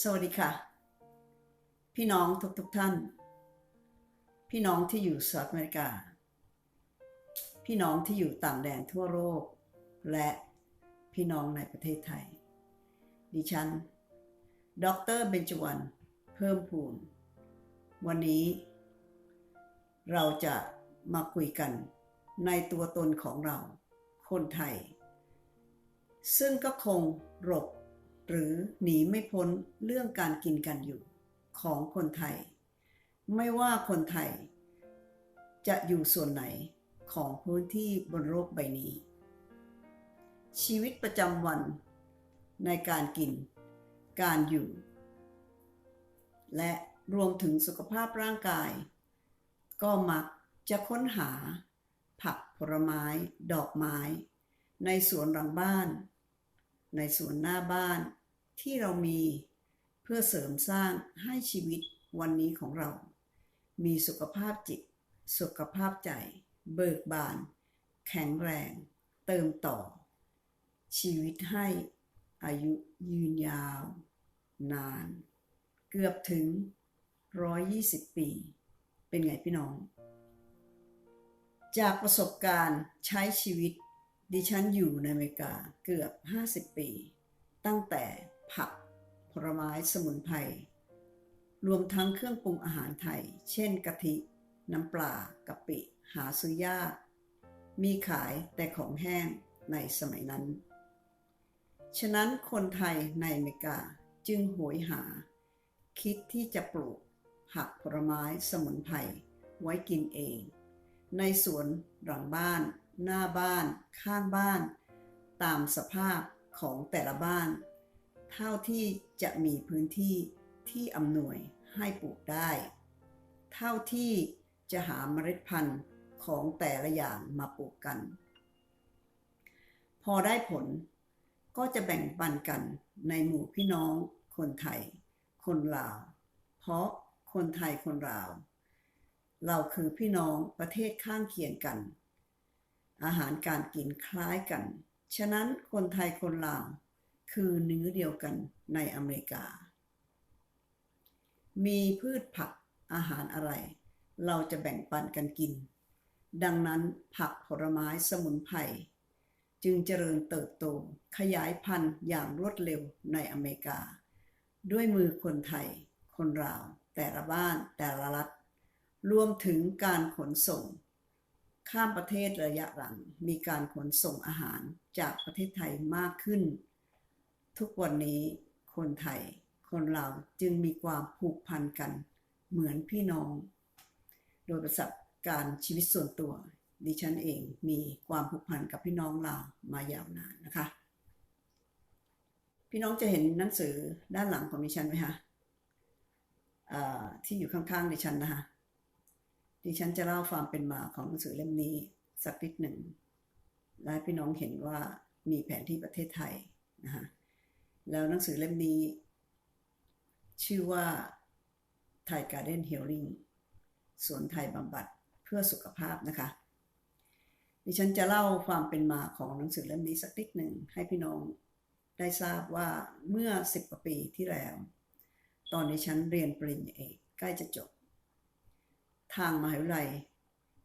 สวัสดีค่ะ พี่น้องทุกๆทท่าน พี่น้องที่อยู่สหรัฐอเมริกา พี่น้องที่อยู่ต่างแดนทั่วโลก และพี่น้องในประเทศไทย ดิฉัน ดรเบญจวรรณเพิ่มพูน วันนี้ เราจะมาคุยกันในตัวตนของเรา คนไทย ซึ่งก็คงหลบ หรือหนีไม่พ้นเรื่องการกินกันอยู่ของคนไทย ไม่ว่าคนไทย จะอยู่ส่วนไหนของพื้นที่บนโลกใบนี้ ชีวิตประจำวันในการกิน การอยู่ และรวมถึงสุขภาพร่างกาย ก็มักจะค้นหา ผักผลไม้ ดอกไม้ ในสวนหลังบ้าน ในสวนหน้าบ้านที่เรามีเพื่อเสริมสร้างให้ชีวิตวันนี้ของเรา มีสุขภาพจิต สุขภาพใจ เบิกบาน แข็งแรง เติมต่อ ชีวิตให้อายุยืนยาว นาน เกือบถึง 120 ปี เป็นไงพี่น้อง จากประสบการณ์ใช้ชีวิต ดิฉันอยู่ในอเมริกาเกือบ 50 ปี ตั้งแต่ผักผลไม้สมุนไพรรวมทั้งเครื่องปรุงอาหารไทย เช่นกะทิ น้ำปลากะปิ หาซื้อยาก มีขายแต่ของแห้งในสมัยนั้น ฉะนั้นคนไทยในอเมริกาจึงหวยหา คิดที่จะปลูกผักผลไม้สมุนไพรไว้กินเอง ในสวนหลังบ้าน หน้าบ้าน ข้างบ้าน ตามสภาพของแต่ละบ้าน เท่าที่จะมีพื้นที่ที่อำนวยให้ปลูกได้ เท่าที่จะหาเมล็ดพันธุ์ของแต่ละอย่างมาปลูกกัน พอได้ผลก็จะแบ่งปันกันในหมู่พี่น้อง คนไทย คนลาว เพราะคนไทยคนลาว เราคือพี่น้องประเทศข้างเคียงกัน อาหารการกินคล้ายกัน ฉะนั้นคนไทยคนลาวคือเนื้อเดียวกันในอเมริกา มีพืชผักอาหารอะไร เราจะแบ่งปันกันกิน ดังนั้นผักผลไม้สมุนไพรจึงเจริญเติบโตขยายพันธุ์อย่างรวดเร็วในอเมริกา ด้วยมือคนไทย คนลาว แต่ละบ้านแต่ละรัฐ รวมถึงการขนส่ง ข้ามประเทศระยะหลัง มีการขนส่งอาหารจากประเทศไทยมากขึ้น ทุกวันนี้คนไทย คนลาวจึงมีความผูกพันกันเหมือนพี่น้อง โดยประสบการณ์ชีวิตส่วนตัว ดิฉันเองมีความผูกพันกับพี่น้องลาวมายาวนานนะคะ พี่น้องจะเห็นหนังสือด้านหลังของดิฉันไหมคะที่อยู่ข้างๆดิฉันนะคะ ดิฉันจะเล่าความเป็นมาของหนังสือเล่มนี้สักนิดหนึ่ง และพี่น้องเห็นว่ามีแผนที่ประเทศไทยนะคะแล้วหนังสือเล่มนี้ ชื่อว่าไทยการ์เด้นเฮลลิงสวนไทยบำบัดเพื่อสุขภาพนะคะ ดิฉันจะเล่าความเป็นมาของหนังสือเล่มนี้สักนิดหนึ่งให้พี่น้องได้ทราบว่าเมื่อสิบกว่าปีที่แล้ว ตอนดิฉันเรียนปริญญาเอกใกล้จะจบ ทางมหาวิทยาลัย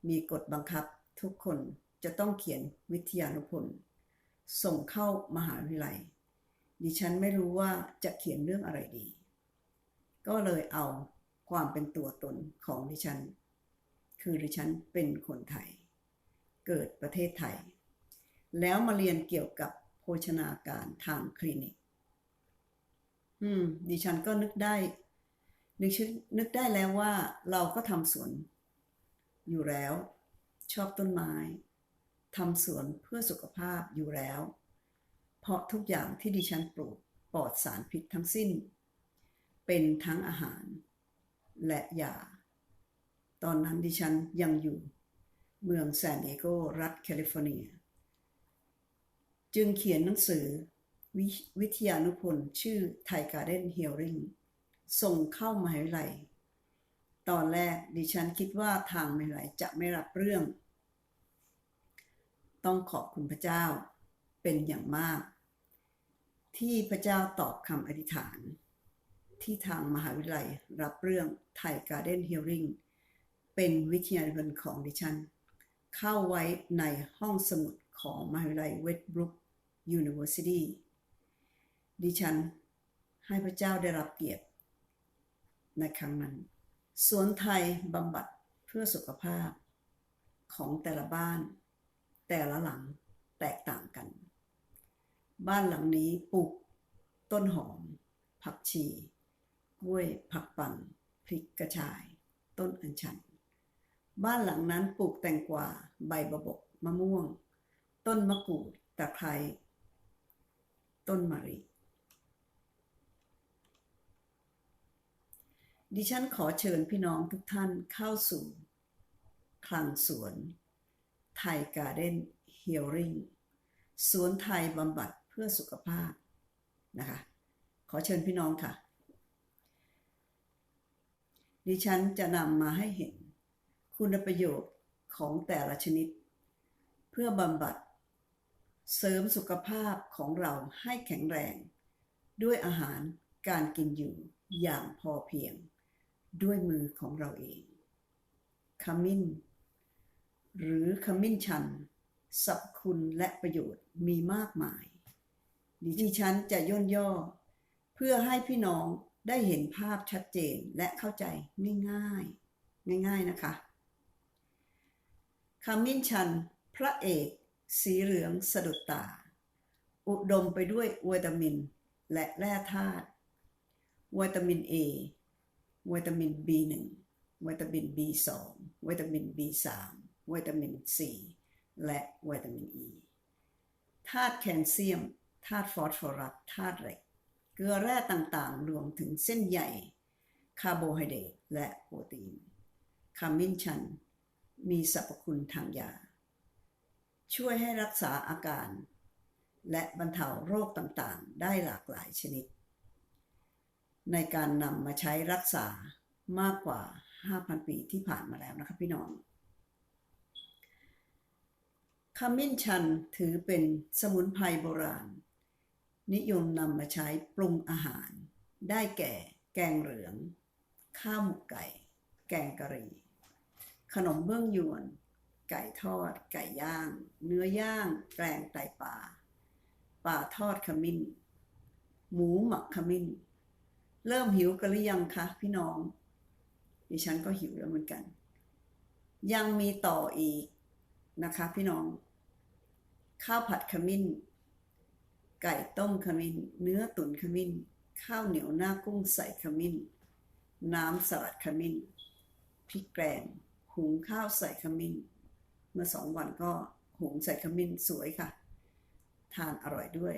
มีกฎบังคับทุกคนจะต้องเขียนวิทยานุพนธ์ส่งเข้ามหาวิทยาลัย ดิฉันไม่รู้ว่าจะเขียนเรื่องอะไรดี ก็เลยเอาความเป็นตัวตนของดิฉัน คือดิฉันเป็นคนไทย เกิดประเทศไทย แล้วมาเรียนเกี่ยวกับโภชนาการทางคลินิก อืม ดิฉันก็นึกได้ นึกนึกได้แล้วว่าเราก็ทำสวนอยู่แล้ว ชอบต้นไม้ทำสวนเพื่อสุขภาพอยู่แล้ว เพราะทุกอย่างที่ดิฉันปลูกปลอดสารพิษทั้งสิ้น เป็นทั้งอาหาร และยา ตอนนั้นดิฉันยังอยู่เมืองซานดิเอโกรัฐแคลิฟอร์เนีย จึงเขียนหนังสือววิทยานุพนธ์ชื่อไทย ส่งเข้ามหาวิทยาลัย ตอนแรกดิฉันคิดว่าทางมหาวิทยาลัยจะไม่รับเรื่อง ต้องขอบคุณพระเจ้าเป็นอย่างมาก ที่พระเจ้าตอบคำอธิษฐาน ที่ทางมหาวิทยาลัยรับเรื่องไทยการ์เด้นฮิลลิ่งเป็นวิทยานิพนธ์ของดิฉัน เข้าไว้ในห้องสมุดของมหาวิทยาลัยเวสต์บรุกยูนิเวอร์ซิตี้ดิฉันให้พระเจ้าได้รับเกียรติ ในครั้งนั้น สวนไทยบำบัดเพื่อสุขภาพของแต่ละบ้าน แต่ละหลังแตกต่างกัน บ้านหลังนี้ปลูกต้นหอม ผักชี กล้วยผักปังพริกกระชาย ต้นอัญชัน บ้านหลังนั้นปลูกแตงกวาใบบะบกมะม่วง ต้นมะกรูดตะไคร้ต้นมะริ ดิฉันขอเชิญพี่น้องทุกท่านเข้าสู่ คลังสวน ไทยการ์เด้นฮิลลิ่งสวนไทยบำบัดเพื่อสุขภาพนะคะ ขอเชิญพี่น้องค่ะ ดิฉันจะนำมาให้เห็นคุณประโยชน์ของแต่ละชนิด เพื่อบำบัด เสริมสุขภาพของเราให้แข็งแรง ด้วยอาหารการกินอยู่อย่างพอเพียง ด้วยมือของเราเองขมิ้น หรือขมิ้นชันสรรพคุณและประโยชน์มีมากมายดิฉันจะย่นย่อ เพื่อให้พี่น้องได้เห็นภาพชัดเจนและเข้าใจง่ายๆง่ายๆนะคะขมิ้นชัน พระเอก สีเหลืองสะดุดตา อุดมไปด้วยวิตามิน และแร่ธาตุวิตามิน A วิตามิน B1 วิตามิน B2 วิตามิน B3 วิตามิน C และวิตามิน E ธาตุแคลเซียม ธาตุฟอสฟอรัส ธาตุเหล็ก เกลือแร่ต่างๆ รวมถึงเส้นใยคาร์โบไฮเดรตและโปรตีนขมิ้นชัน มีสรรพคุณทางยา ช่วยให้รักษาอาการ และบรรเทาโรคต่างๆ ได้หลากหลายชนิด ในการนำมาใช้รักษามากกว่า 5,000 ปีที่ผ่านมาแล้วนะคะพี่น้องขมิ้นชันถือเป็นสมุนไพรโบราณ นิยมนำมาใช้ปรุงอาหาร ได้แก่แกงเหลือง ข้าวหมกไก่ แกงกะหรี่ ขนมเบื้องยวน ไก่ทอด ไก่ย่าง เนื้อย่างแกงไตปลาปลาทอดขมิ้น หมูหมักขมิ้น เริ่มหิวกันหรือยังคะพี่น้อง ดิฉันก็หิวแล้วเหมือนกัน ยังมีต่ออีกนะคะ พี่น้อง ข้าวผัดขมิ้น ไก่ต้มขมิ้น เนื้อตุ๋นขมิ้น ข้าวเหนียวหน้ากุ้งใส่ขมิ้น น้ำสลัดขมิ้นพริกแกงหุงข้าวใส่ขมิ้น เมื่อสองวันก็หุงใส่ขมิ้นสวยค่ะ ทานอร่อยด้วย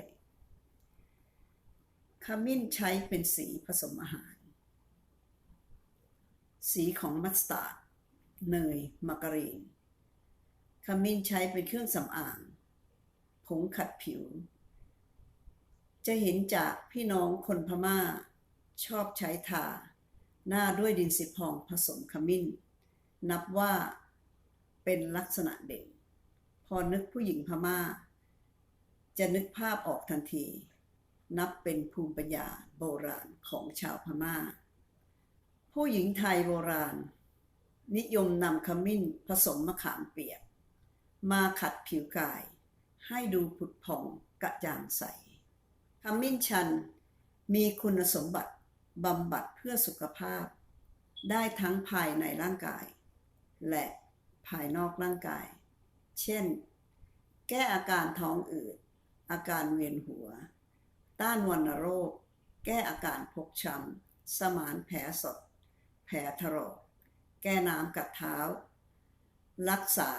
มิ้นใช้เป็นสีผสมอาหาร สีของมัสตาร์ดเนยมาการีนขมิ้นใช้เป็นเครื่องสำอาง ผงขัดผิว จะเห็นจากพี่น้องคนพม่า ชอบใช้ทา หน้าด้วยดินสีพองผสมขมิ้น นับว่าเป็นลักษณะเด่น พอนึกผู้หญิงพม่า จะนึกภาพออกทันที นับเป็นภูมิปัญญาโบราณของชาวพม่า ผู้หญิงไทยโบราณ นิยมนำขมิ้นผสมมะขามเปียก มาขัดผิวกาย ให้ดูผุดผ่องกระจ่างใส ขมิ้นชันมีคุณสมบัติบำบัดเพื่อสุขภาพ ได้ทั้งภายในร่างกาย และภายนอกร่างกาย เช่น แก้อาการท้องอืด อาการเวียนหัว ต้านวัณโรค แก้อาการพกช้ำสมานแผลสด แผลถลอกแก้น้ำกัดเท้า รักษา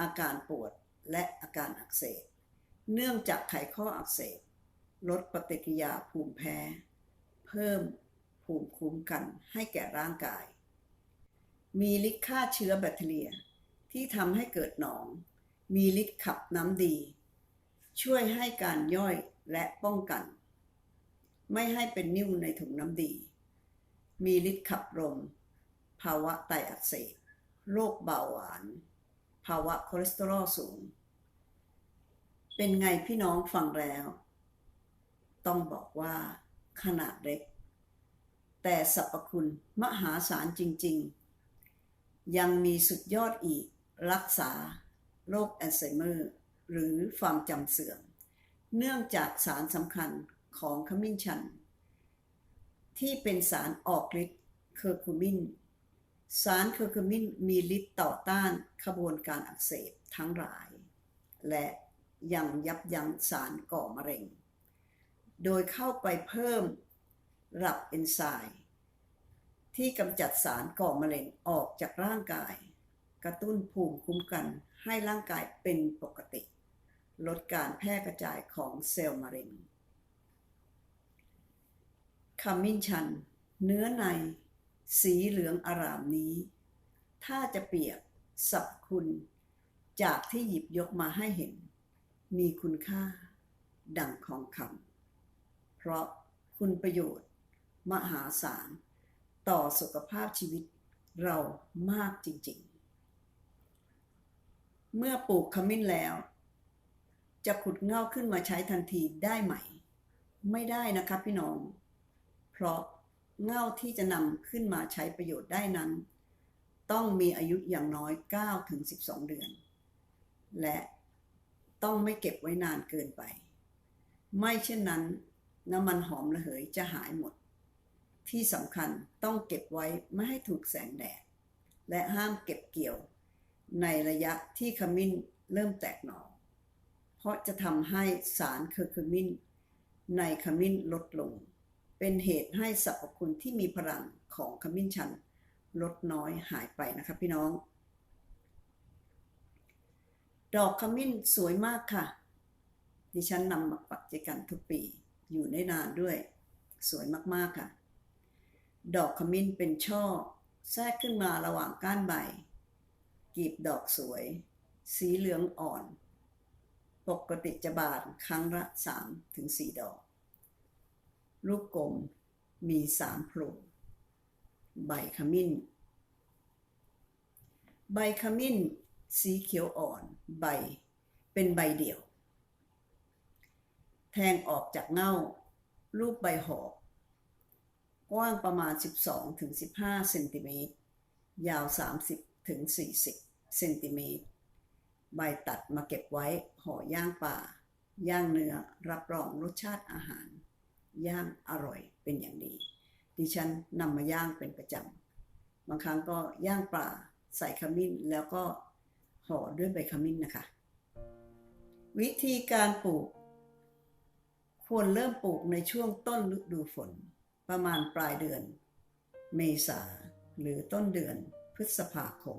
อาการปวดและอาการอักเสบ เนื่องจากไขข้ออักเสบ ลดปฏิกิริยาภูมิแพ้ เพิ่มภูมิคุ้มกันให้แก่ร่างกาย มีฤทธิ์ฆ่าเชื้อแบคทีเรียที่ทำให้เกิดหนอง มีฤทธิ์ขับน้ำดี ช่วยให้การย่อยและป้องกัน ไม่ให้เป็นนิ่วในถุงน้ำดี มีฤทธิ์ขับลม ภาวะไตอักเสบ โรคเบาหวาน ภาวะคอเลสเตอรอลสูง เป็นไงพี่น้องฟังแล้ว ต้องบอกว่าขนาดเล็ก แต่สรรพคุณมหาศาลจริง ๆ ยังมีสุดยอดอีกรักษาโรคอัลไซเมอร์ หรือความจำเสื่อม เนื่องจากสารสำคัญ ของขมิ้นชัน ที่เป็นสารออกฤทธิ์เคอร์คูมิน สารเคอร์คูมินมีฤทธิ์ต่อต้านขบวนการอักเสบทั้งหลาย และยังยับยั้งสารก่อมะเร็ง โดยเข้าไปเพิ่มรับเอนไซม์ที่กำจัดสารก่อมะเร็งออกจากร่างกาย กระตุ้นภูมิคุ้มกันให้ร่างกายเป็นปกติ ลดการแพร่กระจายของเซลล์มะเร็ง ขมิ้นชัน เนื้อใน สีเหลืองอารามนี้ ถ้าจะเปรียบสรรพคุณ จากที่หยิบยกมาให้เห็น มีคุณค่า ดังของคำเพราะคุณประโยชน์ มหาศาลต่อสุขภาพชีวิตเรามากจริงๆ เมื่อปลูกขมิ้นแล้ว จะขุดเง่าขึ้นมาใช้ทันทีได้ไหม ไม่ได้นะครับพี่น้อง เพราะเง่าที่จะนำขึ้นมาใช้ประโยชน์ได้นั้น ต้องมีอายุอย่างน้อย9-12 เดือน และต้องไม่เก็บไว้นานเกินไป ไม่เช่นนั้น น้ำมันหอมระเหยจะหายหมด ที่สำคัญต้องเก็บไว้ไม่ให้ถูกแสงแดด และห้ามเก็บเกี่ยว ในระยะที่ขมิ้นเริ่มแตกหน่อเพราะจะทำให้สารเคอร์คูมินในขมิ้นลดลง เป็นเหตุให้สรรพคุณที่มีพลังของขมิ้นชันลดน้อยหายไปนะครับพี่น้อง ดอกขมิ้นสวยมากค่ะ ดิฉันนำมาปักใจกันทุกปีอยู่ได้นานด้วย สวยมากๆค่ะ ดอกขมิ้นเป็นช่อ แทรกขึ้นมาระหว่างก้านใบ กีบดอกสวย สีเหลืองอ่อน ปกติจะบานครั้งละ3ถึง4ดอก ลูกกลมมี3โพรงใบขมิ้น ใบขมิ้น สีเขียวอ่อนใบ เป็นใบเดี่ยว แทงออกจากเง่ารูปใบหอก กว้างประมาณ 12-15 เซนติเมตร ยาว 30-40 เซนติเมตร ใบตัดมาเก็บไว้ห่อย่างป่า ย่างเนื้อรับรองรสชาติอาหาร ย่างอร่อยเป็นอย่างดี ดิฉันนำมาย่างเป็นประจำบางครั้งก็ย่างปลาใส่ขมิ้นแล้วก็ห่อด้วยใบขมิ้นนะคะ วิธีการปลูก ควรเริ่มปลูกในช่วงต้นฤดูฝน ประมาณปลายเดือน เมษาหรือต้นเดือนพฤษภาคม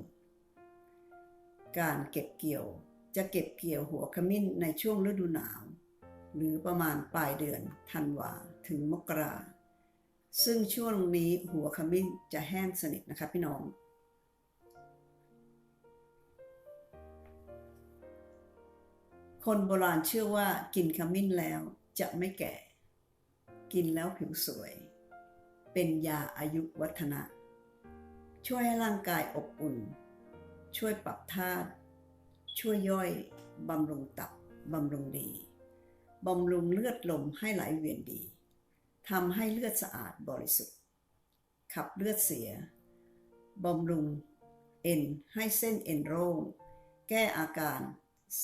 การเก็บเกี่ยวจะเก็บเกี่ยวหัวขมิ้นในช่วงฤดูหนาว หรือประมาณปลายเดือนธันวาถึงมกรา ซึ่งช่วงนี้หัวขมิ้นจะแห้งสนิทนะคะพี่น้อง คนโบราณเชื่อว่ากินขมิ้นแล้วจะไม่แก่ กินแล้วผิวสวย เป็นยาอายุวัฒนะ ช่วยให้ร่างกายอบอุ่น ช่วยปรับธาตุช่วยย่อย บำรุงตับ บำรุงดี บำรุงเลือดลมให้ไหลเวียนดีทำให้เลือดสะอาดบริสุทธิ์ ขับเลือดเสียบำรุงเอ็นให้เส้นเอ็นโร่งแก้อาการ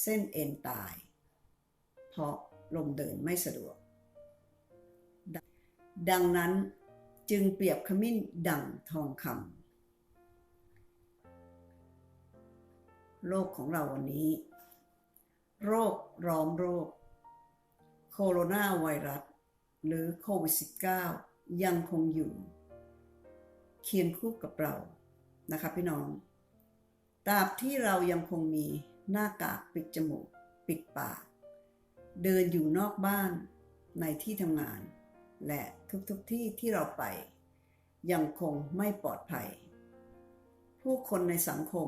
เส้นเอ็นตาย เพราะลมเดินไม่สะดวก ดังนั้นจึงเปรียบขมิ้นดังทองคำโรคของเราวันนี้ โรคร้อมโรค โคโรนาไวรัส หรือโควิด -19 ยังคงอยู่ เคียงคู่กับเรานะคะพี่น้อง ตราบที่เรายังคงมีหน้ากากปิดจมูก ปิดปาก เดินอยู่นอกบ้านในที่ทำงาน และทุกๆทที่ที่เราไป ยังคงไม่ปลอดภัย ผู้คนในสังคม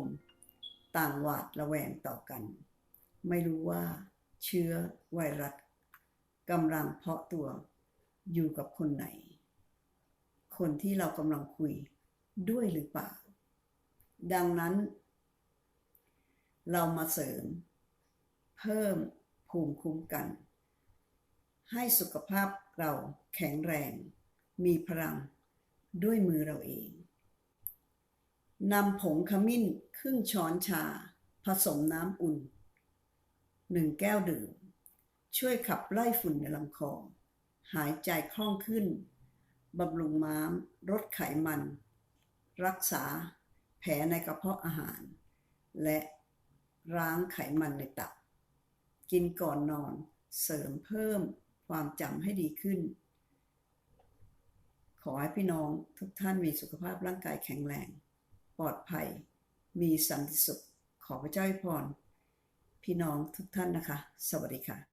ต่างหวาดระแวงต่อกัน ไม่รู้ว่าเชื้อไวรัส กำลังเพาะตัวอยู่กับคนไหน คนที่เรากำลังคุยด้วยหรือเปล่า ดังนั้น เรามาเสริม เพิ่มภูมิคุ้มกัน ให้สุขภาพเราแข็งแรง มีพลังด้วยมือเราเองนำผงขมิ้นครึ่งช้อนชา ผสมน้ำอุ่นหนึ่งแก้วดื่ม ช่วยขับไล่ฝุ่นในลำคอ หายใจคล่องขึ้น บำรุงม้าม ลดไขมัน รักษาแผลในกระเพาะอาหาร และล้างไขมันในตับ กินก่อนนอนเสริมเพิ่มความจำให้ดีขึ้น ขอให้พี่น้องทุกท่านมีสุขภาพร่างกายแข็งแรง ปลอดภัย มีสันติสุข ขอพระเจ้าอวยพร พี่น้องทุกท่านนะคะ สวัสดีค่ะ